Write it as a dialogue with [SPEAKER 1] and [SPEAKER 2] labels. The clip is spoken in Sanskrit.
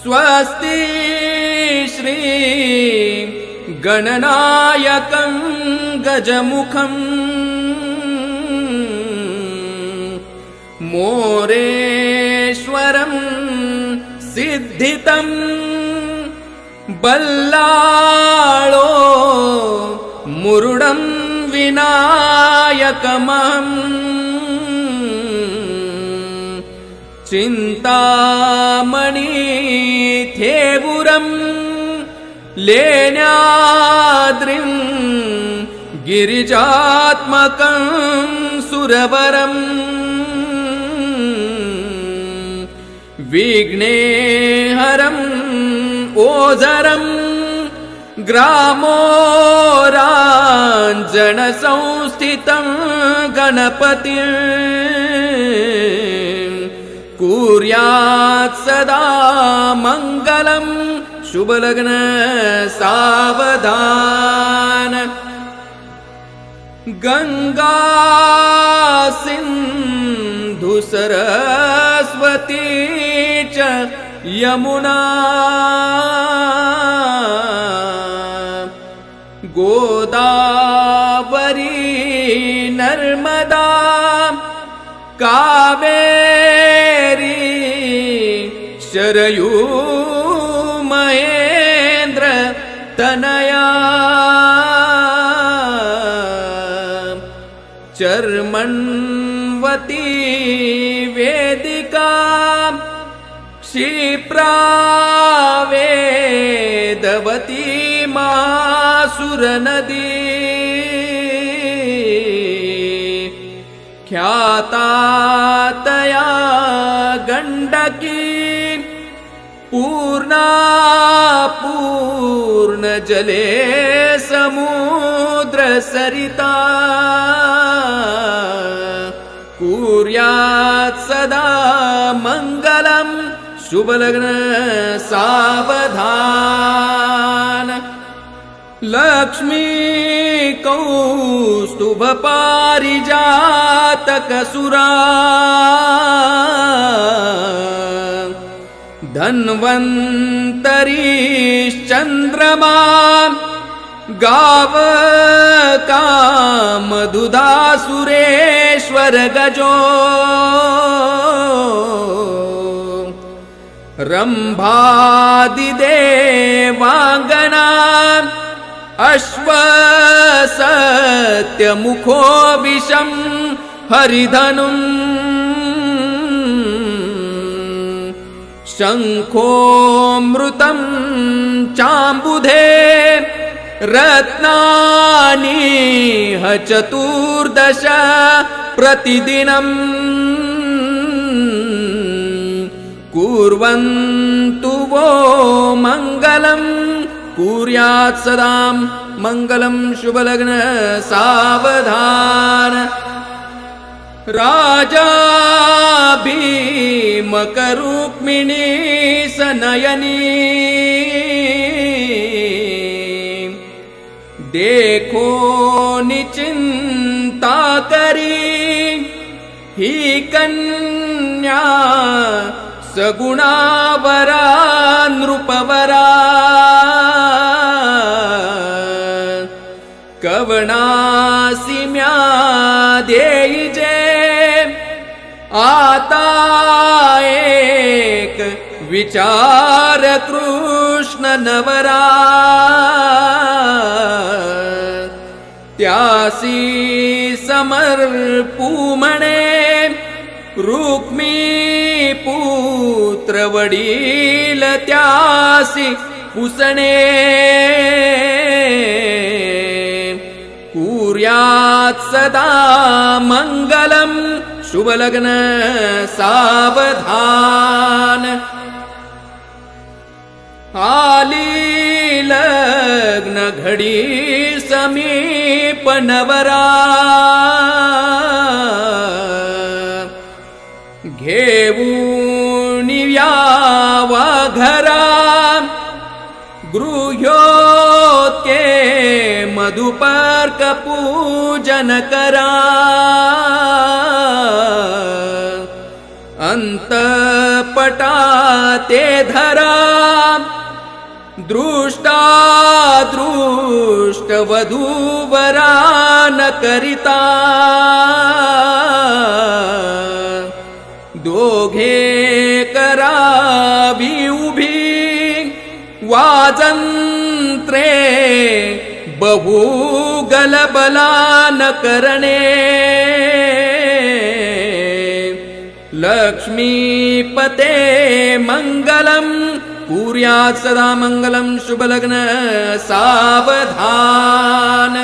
[SPEAKER 1] स्वस्ति श्री गणनायकं गजमुखम् मोरेश्वरं सिद्धितम् बल्लाळो मुरुडं विनायकमम् चिन्तामणिथेवुरम् लेण्याद्रिम् गिरिजात्मकं सुरवरम् विघ्नेहरम् ओझरम् ग्रामोराञ्जनसंस्थितं गणपति कुर्यात् सदा मङ्गलम् शुभलग्न सावधान। गङ्गा सिन्धु सरस्वती च यमुना। गोदावरी नर्मदा। कावेरी शरयू महेन्द्र तनया। चर्मण्वती वेदिका क्षिप्रावेदवती मासुरनदी। ख्यातातया पूर्णा पूर्णजले समुद्रसरिता कुर्यात् सदा मङ्गलम् शुभलग्न सावधान। लक्ष्मी कौस्तुभपारिजातकसुरा। धन्वन्तरीश्चन्द्रमा गावकामधुधा गजो रम्भादिदेवाङ्गना अश्वसत्यमुखो विषम् हरिधनुम् शङ्खोऽमृतम् चाम्बुधे रत्नानि ह चतुर्दश प्रतिदिनम् कुर्वन्तु वो मङ्गलम् कुर्यात् सदाम् मङ्गलम् शुभलग्न सावधान राजा भीमकरुक्मिणी सनयनी। देखो निचिन्ता करी ही कन्या सगुणावरा नृपवरा कवणासि म्या आता एक विचार कृष्ण नवरा त्यासी समर्पूमणे रुक्मी पुत्र वडील त्यासी पुसणे कुर्यात् सदा मङ्गलम्। शुभलग्न सावधान। आली लग्न घडी समीप नवरा घेऊन यावा घरा गृह्योत्के मधुपर्क पूजन करा धरा। दृष्टा दृष्टवधूवरा न करिता दोघे करावी उभी वाजंत्रे बहु गलबलान करणे लक्ष्मीपते मङ्गलम् कुर्यात् सदा मङ्गलम् शुभलग्न सावधान